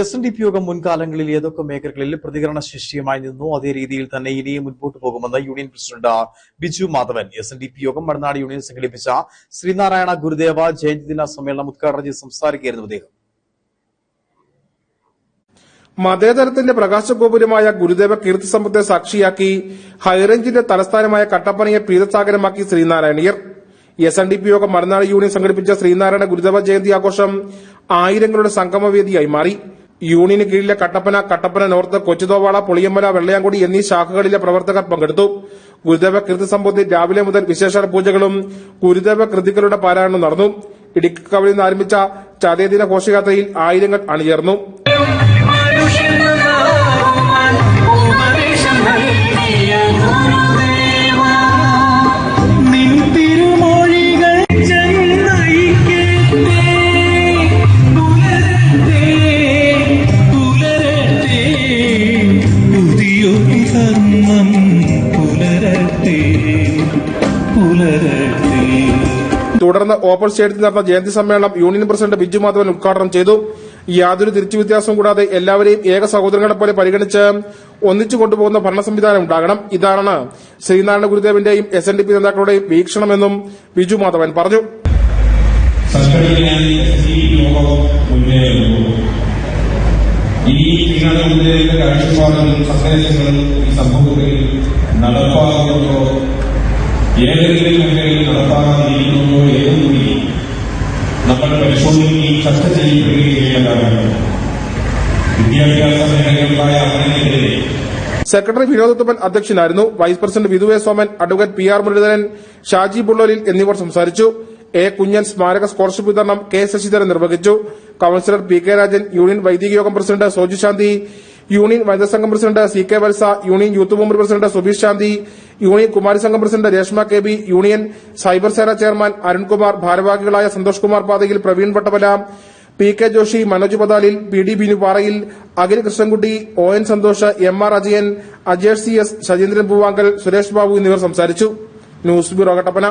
S N D P യോഗം മുൻകാലങ്ങളിൽ ഏതൊക്കെ മേഖലകളിൽ പ്രതികരണ ശേഷിയുമായി നിന്നു? അതേ രീതിയിൽ തന്നെ ഇനിയും മുൻപോട്ട് പോകുമെന്ന് union president Biju Madhavan S N D P Yogam Madanad union സംഘടിപ്പിച്ച ശ്രീനാരായണ ഗുരുദേവ ജയന്തി ദിന സമ്മേളനം ഉദ്ഘാടനം ചെയ്ത് സംസാരിക്കുകയായിരുന്നു അദ്ദേഹം. മതേതരത്തിന്റെ പ്രകാശഗോപുരമായ ഗുരുദേവ കീർത്തി സമ്പത്തെ സാക്ഷിയാക്കി ഹൈറേഞ്ചിന്റെ തലസ്ഥാനമായ കട്ടപ്പനയെ പീതസാഗരമാക്കി ശ്രീനാരായണീയർ. S N D P Yogam Marunad union സംഘടിപ്പിച്ച ശ്രീനാരായണ ഗുരുദേവ ജയന്തി ആഘോഷം ആയിരങ്ങളുടെ സംഗമവേദിയായി മാറി. യൂണിയന് കീഴിലെ കട്ടപ്പന കട്ടപ്പന നോർത്ത് കൊച്ചുതോവാള പുളിയമ്പല വെള്ളയാംകുടി എന്നീ ശാഖകളിലെ പ്രവർത്തകർ പങ്കെടുത്തു. ഗുരുദേവ കൃതി സംബന്ധി രാവിലെ മുതൽ വിശേഷ പൂജകളും ഗുരുദേവ കൃതികളുടെ പാരായണവും നടന്നു. ഇടുക്കിക്കവലിൽ നിന്ന് ആരംഭിച്ച ചതയദിന ഘോഷയാത്രയിൽ ആയിരങ്ങൾ അണിചേർന്നു. തുടർന്ന് ഓപ്പൺ സ്റ്റേഡിയത്തിൽ നടന്ന ജയന്തി സമ്മേളനം യൂണിയൻ പ്രസിഡന്റ് ബിജു മാധവൻ ഉദ്ഘാടനം ചെയ്തു. യാതൊരു തിരിച്ചു വ്യത്യാസവും കൂടാതെ എല്ലാവരെയും ഏക സഹോദരങ്ങളെ പോലെ പരിഗണിച്ച് ഒന്നിച്ചു കൊണ്ടുപോകുന്ന ഭരണ സംവിധാനം ഉണ്ടാകണം. ഇതാണ് ശ്രീനാരായണ ഗുരുദേവന്റെയും എസ് എൻ ഡി പി നേതാക്കളുടെയും വീക്ഷണമെന്നും ബിജു മാധവൻ പറഞ്ഞു. ഏതെങ്കിലും മേഖലയിൽ നടപ്പാകാതിരിക്കുന്നുണ്ടോ എന്നുകൂടി നമ്മൾ പരിശോധിക്കുകയും ചർച്ച ചെയ്യപ്പെടുകയാണ് വിദ്യാഭ്യാസ മേഖലകളുണ്ടായ അവനെതിരെ സെക്രട്ടറി വിനോദത്തുമൻ അധ്യക്ഷനായിരുന്നു. Vice president വിധുവേ Soman advocate P R Muraleedharan Shaji ബുള്ളോലിൽ എന്നിവർ സംസാരിച്ചു. എ കുഞ്ഞൻ സ്മാരക സ്കോളർഷിപ്പ് വിതരണം കെ ശശിധരൻ നിർവഹിച്ചു. Councillor P K Rajan union വൈദിക യോഗം പ്രസിഡന്റ് സോജു ശാന്തി യൂണിയൻ വനിതാ സംഘം president C K Valsa union youth movement president Subeesh Santhi union Kumari സംഘം president Reshma K B union cyber സേന ചെയർമാൻ അരുൺകുമാർ ഭാരവാഹികളായ Santhosh Kumar Pathayil Praveen Vattavala P K Joshi Manoj Pathalil P D Binu Parayil Akhil Krishnankutty O N Santhosh M R Ajayan Ajesh C S Shajeendran Poovankal Suresh Babu എന്നിവർ സംസാരിച്ചു. News bureau Kattappana.